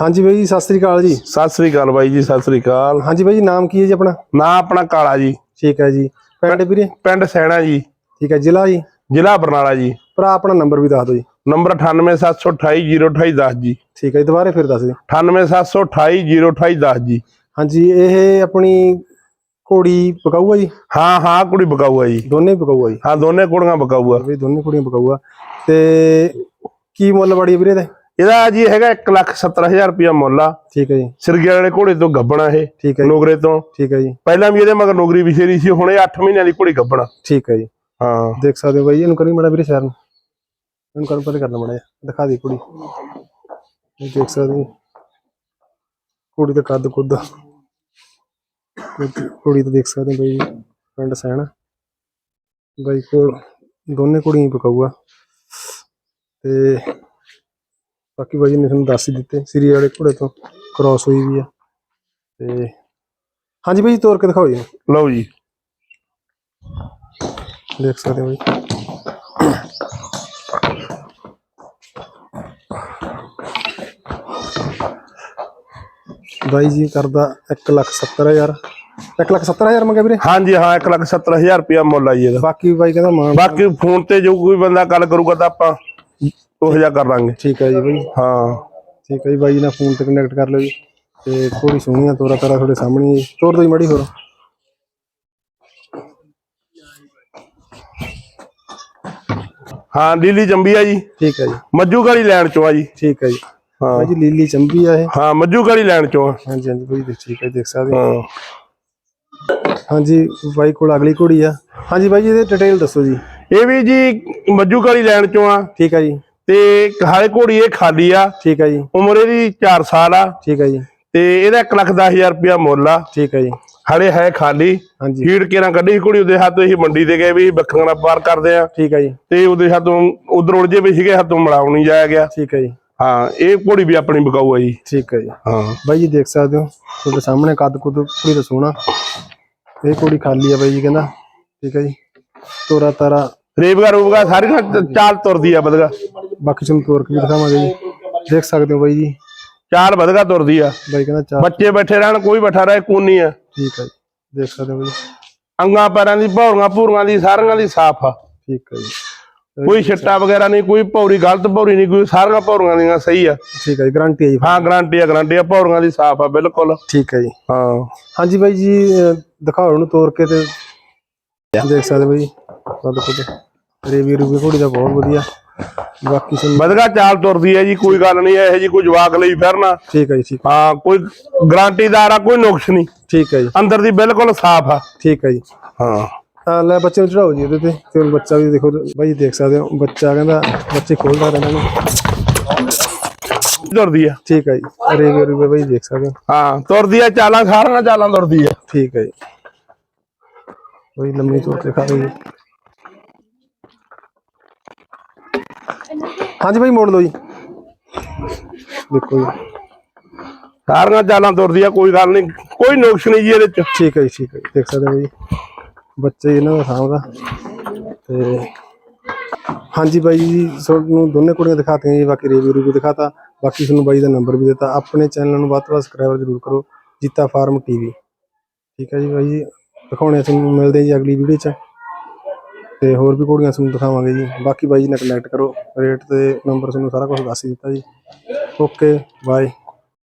ਹਾਂਜੀ ਬਾਈ ਜੀ ਸਤਿ ਸ੍ਰੀ ਅਕਾਲ ਜੀ। ਸਤਿ ਸ੍ਰੀ ਅਕਾਲ ਬਾਈ ਜੀ ਸਤਿ ਸ੍ਰੀ ਅਕਾਲ। ਹਾਂਜੀ ਬਾਈ ਜੀ ਨਾਮ ਕੀ ਹੈ ਜੀ ਆਪਣਾ? ਨਾਂ ਆਪਣਾ ਕਾਲਾ ਜੀ। ਠੀਕ ਹੈ ਜੀ। ਪਿੰਡ ਵੀਰੇ? ਪਿੰਡ ਸੈਣਾ ਜੀ। ਠੀਕ ਹੈ ਜ਼ਿਲ੍ਹਾ ਜੀ? ਜ਼ਿਲ੍ਹਾ ਬਰਨਾਲਾ ਜੀ। ਭਰਾ ਆਪਣਾ ਨੰਬਰ ਵੀ ਦੱਸ ਦਿਓ ਜੀ। ਨੰਬਰ 9872802810 ਜੀ। ਠੀਕ ਹੈ ਜੀ ਦੁਬਾਰੇ ਫਿਰ ਦੱਸ ਦਿਓ। 9872802810 ਜੀ। ਹਾਂਜੀ ਇਹ ਆਪਣੀ ਘੋੜੀ ਪਕਾਊ ਆ ਜੀ? ਹਾਂ ਹਾਂ ਕੁੜੀ ਬਕਾਊ ਹੈ ਜੀ। ਦੋਨੇ ਪਕਾਊ ਆ ਜੀ? ਹਾਂ ਦੋਨੇ ਕੁੜੀਆਂ ਬਕਾਊ ਆ ਵੀ ਦੋਨੇ ਕੁੜੀਆਂ ਪਕਾਊ ਆ ਤੇ ਕੀ ਮੁੱਲ ਬੜੀ ਵੀਰੇ ਦਾ ਇਹਦਾ ਜੀ ਹੈਗਾ 170000 ਰੁਪਇਆ ਮੁੱਲ ਆ। ਠੀਕ ਹੈ ਜੀ। ਸਿਰਗੇ ਵਾਲੇ ਘੋੜੇ ਤੋਂ ਗੱਬਣਾ ਇਹ ਠੀਕ ਹੈ ਜੀ। ਨੋਗਰੇ ਤੋਂ। ਠੀਕ ਹੈ ਜੀ। ਪਹਿਲਾਂ ਵੀ ਇਹਦੇ ਮਗਰ ਨੋਗਰੀ ਵਿਸ਼ੇਰੀ ਸੀ ਹੁਣ ਇਹ 8 ਮਹੀਨਿਆਂ ਦੀ ਘੋੜੀ ਗੱਬਣਾ। ਠੀਕ ਹੈ ਜੀ। ਹਾਂ। ਦੇਖ ਸਕਦੇ ਹੋ ਬਾਈ ਇਹਨੂੰ ਕਰੀ ਮੜਾ ਵੀਰੇ ਸ਼ਹਿਰ ਨੂੰ। ਇਹਨੂੰ ਕਰਨ ਪਰੇ ਕਰਨਾ ਮੜਾ ਦਿਖਾ ਦੇ ਕੁੜੀ। ਇਹ ਦੇਖ ਸਕਦੇ ਹੋ। ਕੁੜੀ ਦਾ ਕੱਦ ਕੁੱਦ ਕੁੜੀ ਤਾਂ ਦੇਖ ਸਕਦੇ ਹੋ ਬਾਈ ਜੀ, ਪਿੰਡ ਸੈਣਾ। ਬਾਈ ਕੋਲ ਦੋਨੇ ਕੁੜੀਆਂ ਹੀ ਪਕਾਊਗਾ। ਤੇ ਬਾਕੀ ਬਾਈ ਨੇ ਤੁਹਾਨੂੰ ਦੱਸ ਹੀ ਦਿੱਤੇ ਸ੍ਰੀ ਵਾਲੇ ਘੋੜੇ ਤੋਂ ਕ੍ਰਾਸ ਹੋਈ ਵੀ ਆ। ਤੇ ਹਾਂਜੀ ਬਾਈ ਜੀ, ਤੋਰ ਕੇ ਦਿਖਾਓ ਜੀ। ਲਓ ਜੀ। ਦੇਖ ਸਕਦੇ ਹੋ ਬਾਈ ਬਾਈ ਜੀ ਕਰਦਾ 170000 170000 ਮੰਗਿਆ ਵੀਰੇ? ਹਾਂਜੀ ਹਾਂ 170000 ਰੁਪਇਆ ਮੁੱਲ ਆ ਜੀ ਇਹਦਾ। ਬਾਕੀ ਬਾਈ ਕਹਿੰਦਾ ਮਾਨ ਬਾਕੀ ਫੋਨ ਤੇ ਜੋ ਕੋਈ ਬੰਦਾ ਗੱਲ ਕਰੂਗਾ ਤਾਂ ਆਪਾਂ ਉਹ ਜਿਹਾ ਕਰ ਲਾਂਗੇ। ਠੀਕ ਹੈ ਜੀ ਬਾਈ। ਹਾਂ। ਠੀਕ ਹੈ ਜੀ ਬਾਈ ਨਾਲ ਫੋਨ ਤੇ ਕਨੈਕਟ ਕਰ ਲਿਓ ਜੀ। ਤੇ ਥੋੜੀ ਸੋਹਣੀਆਂ ਤੋਰਾ ਤਾਰਾ ਤੁਹਾਡੇ ਸਾਹਮਣੇ। ਤੋਰ ਦੋ ਜੀ ਮੜੀ ਹੋਰ। ਹਾਂ ਲੀਲੀ ਚੰਬੀ ਆ ਜੀ। ਠੀਕ ਹੈ ਜੀ। ਮੱਜੂ ਕਾਲੀ ਲੈਣ ਚੋਂ ਆ ਜੀ। ਠੀਕ ਹੈ ਜੀ। ਹਾਂ। ਬਾਈ ਜੀ ਲੀਲੀ ਚੰਬੀ ਆ ਇਹ। ਹਾਂ ਮੱਜੂ ਕਾਲੀ ਲੈਣ ਚੋਂ ਆ। ਹਾਂਜੀ ਹਾਂਜੀ ਬਾਈ ਦੇਖ ਠੀਕ ਹੈ ਦੇਖ ਸਕਦੇ ਹੋ। ਹਾਂਜੀ ਬਾਈ ਕੋਲ ਅਗਲੀ ਘੋੜੀ ਆ। ਹਾਂਜੀ ਬਾਈ ਜੀ ਇਹਦੇ ਡਿਟੇਲ ਦੱਸੋ ਜੀ। ਇਹ ਵੀ ਜੀ ਮੱਜੂ ਕਾਲੀ ਲੈਣ ਚੋਂ ਆ। ਠੀਕ ਹੈ ਜੀ। ਤੇ ਹਾਲੇ ਘੋੜੀ ਇਹ ਖਾਲੀ ਆ। ਠੀਕ ਹੈ ਜੀ। ਉਮਰ ਇਹਦੀ 4 ਸਾਲ ਆ। ਠੀਕ ਹੈ ਜੀ। ਤੇ ਇਹਦਾ 1 ਲੱਖ 10000 ਰੁਪਇਆ ਮੁੱਲ ਆ। ਠੀਕ ਹੈ ਜੀ। ਹਲੇ ਹੈ ਖਾਲੀ। ਹਾਂਜੀ। ਹੀੜ ਕੇਰਾਂ ਕੱਢੀ ਘੋੜੀ ਉਹਦੇ ਹੱਥੋਂ ਅਸੀਂ ਮੰਡੀ ਤੇ ਗਏ ਵੀ ਬੱਕਰੀਆਂ ਦਾ ਵਪਾਰ ਕਰਦੇ ਆ। ਠੀਕ ਹੈ ਜੀ। ਤੇ ਉਹਦੇ ਹੱਥੋਂ ਉਧਰ ਉਲਝੇ ਵੀ ਸੀਗੇ ਹੱਥੋਂ ਮਿਲਾਉ ਨਹੀਂ ਜਾਇਆ ਗਿਆ। ਠੀਕ ਹੈ ਜੀ। ਹਾਂ ਇਹ ਘੋੜੀ ਵੀ ਆਪਣੀ ਬਕਾਊ ਆ ਜੀ। ਠੀਕ ਹੈ ਜੀ। ਹਾਂ। ਬਾਈ ਜੀ ਦੇਖ ਸਕਦੇ ਹੋ ਤੁਹਾਡੇ ਸਾਹਮਣੇ ਕੱਦ ਕੁੱਦ ਪੂਰੀ ਦਾ ਸੋਹਣਾ। ਇਹ ਕੁੜੀ ਖਾਲੀ ਆ ਬਾਈ ਜੀ ਕਹਿੰਦਾ। ਠੀਕ ਹੈ ਜੀ। ਤੋਰਾ ਤਾਰਾ। ਰੇਬਗਾ ਰੂਬਗਾ ਸਾਰੀਆਂ ਚਾਲ ਤੁਰਦੀ ਆ ਬਦਗਾ। ਬਾਕੀ ਤੁਹਾਨੂੰ ਤੋਰ ਕੇ ਵੀ ਦਿਖਾਵਾਂਗੇ ਜੀ। ਦੇਖ ਸਕਦੇ ਹੋ ਬਾਈ ਜੀ। ਚਾਲ ਬਦਗਾ ਤੁਰਦੀ ਆ। ਬਾਈ ਕਹਿੰਦਾ ਚਾਰ ਬੱਚੇ ਬੈਠੇ ਰਹਿਣ ਕੋਈ ਬੈਠਾ ਰਹੇ ਕੋਨੀ ਆ। ਠੀਕ ਹੈ ਜੀ। ਦੇਖ ਸਕਦੇ ਹੋ ਬਾਈ ਅੰਗਾਂ ਪੈਰਾਂ ਦੀ ਭੌਰੀਆਂ ਭੂਰੀਆਂ ਦੀ ਸਾਰੀਆਂ ਦੀ ਸਾਫ਼ ਆ। ਠੀਕ ਹੈ ਜੀ। ਕੋਈ ਛਿੱਟਾ ਵਗੈਰਾ ਨਹੀਂ ਕੋਈ ਭੌਰੀ ਗਲਤ ਭੌਰੀ ਨਹੀਂ ਕੋਈ ਸਾਰੀਆਂ ਭੌਰੀਆਂ ਦੀਆਂ ਸਹੀ ਆ। ਠੀਕ ਹੈ ਜੀ ਗਾਰੰਟੀ ਹੈ ਜੀ। ਹਾਂ ਗਰੰਟੀ ਆ ਗਰੰਟੀ ਆ ਭੌਰੀਆਂ ਦੀ ਸਾਫ਼ ਆ ਬਿਲਕੁਲ। ਠੀਕ ਹੈ ਜੀ। ਹਾਂ। ਹਾਂਜੀ ਬਾਈ ਜੀ ਅਹ ਦਿਖਾਓ ਉਹਨੂੰ ਤੋਰ ਕੇ ਤੇ। ਦੇਖ ਸਕਦੇ ਹੋ ਬਾਈ ਕੱਦ ਕੁੱਦ ਰੇਵੀ ਰੂਵੀ ਘੋੜੀ ਦਾ ਬਹੁਤ ਵਧੀਆ। ਬਾਕੀ ਤੁਹਾਨੂੰ ਬਦਗਾ ਚਾਲ ਤੁਰਦੀ ਹੈ ਜੀ ਕੋਈ ਗੱਲ ਨਹੀਂ ਇਹੋ ਜੀ ਕੋਈ ਜਵਾਕ ਲਈ ਫਿਰਨਾ। ਠੀਕ ਹੈ ਜੀ ਠੀਕ। ਹਾਂ ਕੋਈ ਗਰੰਟੀਦਾਰ ਆ ਕੋਈ ਨੁਕਸ ਨਹੀਂ। ਠੀਕ ਹੈ ਜੀ। ਅੰਦਰ ਦੀ ਬਿਲਕੁਲ ਸਾਫ਼ ਆ। ਠੀਕ ਹੈ ਜੀ। ਹਾਂ। ਲੈ ਬੱਚੇ ਨੂੰ ਚੜਾਓ ਜੀ ਇਹਦੇ ਤੇ। ਤੇ ਹੁਣ ਬੱਚਾ ਵੀ ਦੇਖੋ ਬਾਈ ਦੇਖ ਸਕਦੇ ਹੋ ਬੱਚਾ ਕਹਿੰਦਾ ਬੱਚੇ ਖੋਲਦਾ ਰਹਿੰਦਾ ਨੂੰ। ਤੁਰਦੀ ਆ। ਠੀਕ ਹੈ ਜੀ। ਰੇਵੀ ਰੂਵੀ ਬਾਈ ਦੇਖ ਸਕਦੇ ਹੋ। ਹਾਂ ਤੁਰਦੀ ਆ ਚਾਲਾਂ ਸਾਰੀਆਂ ਚਾਲਾਂ ਤੁਰਦੀ ਆ। ਠੀਕ ਹੈ ਜੀ। ਕੋਈ ਲੰਮੀ ਚੋਟ ਦਿਖਾ ਰਹੀ ਹੈ। ਹਾਂਜੀ ਬਾਈ ਮੋੜ ਲਓ ਜੀ। ਦੇਖੋ ਜੀ। ਸਾਰੀਆਂ ਚਾਲਾਂ ਤੁਰਦੀ ਆ ਕੋਈ ਗੱਲ ਨਹੀਂ। ਕੋਈ ਨੁਕਸ ਨਹੀਂ ਜੀ ਇਹਦੇ ਚ। ਠੀਕ ਹੈ ਜੀ ਠੀਕ ਹੈ ਜੀ, ਦੇਖ ਸਕਦੇ ਹੋ ਜੀ। ਬੱਚੇ ਇਹਨਾਂ ਦਾ ਸਾਹਮਣਾ ਤੇ ਹਾਂਜੀ ਬਾਈ ਜੀ ਤੁਹਾਨੂੰ ਦੋਨੇ ਕੁੜੀਆਂ ਦਿਖਾਤੀਆਂ ਜੀ ਬਾਕੀ ਰਿਵਿਊ ਰਿਵਿਊ ਦਿਖਾਤਾ। ਬਾਕੀ ਤੁਹਾਨੂੰ ਬਾਈ ਦਾ ਨੰਬਰ ਵੀ ਦਿੱਤਾ। ਆਪਣੇ ਚੈਨਲ ਨੂੰ ਵੱਧ ਤੋਂ ਵੱਧ ਸਬਸਕ੍ਰਾਈਬਰ ਜ਼ਰੂਰ ਕਰੋ। ਜੀਤਾ ਫਾਰਮ ਟੀਵੀ ਠੀਕ ਹੈ ਜੀ ਬਾਈ ਜੀ। ਦਿਖਾਉਣੇ ਆ ਤੁਹਾਨੂੰ ਮਿਲਦੇ ਜੀ ਅਗਲੀ ਵੀਡੀਓ 'ਚ। ਤੇ ਹੋਰ ਵੀ ਘੋੜੀਆਂ ਤੁਹਾਨੂੰ ਦਿਖਾਵਾਂਗੇ ਜੀ। ਬਾਕੀ ਬਾਈ ਜੀ ਨਾਲ ਕਨੈਕਟ ਕਰੋ। ਰੇਟ ਤੇ ਨੰਬਰ ਤੁਹਾਨੂੰ ਸਾਰਾ ਕੁਝ ਦੱਸ ਹੀ ਦਿੱਤਾ ਜੀ। Okay bye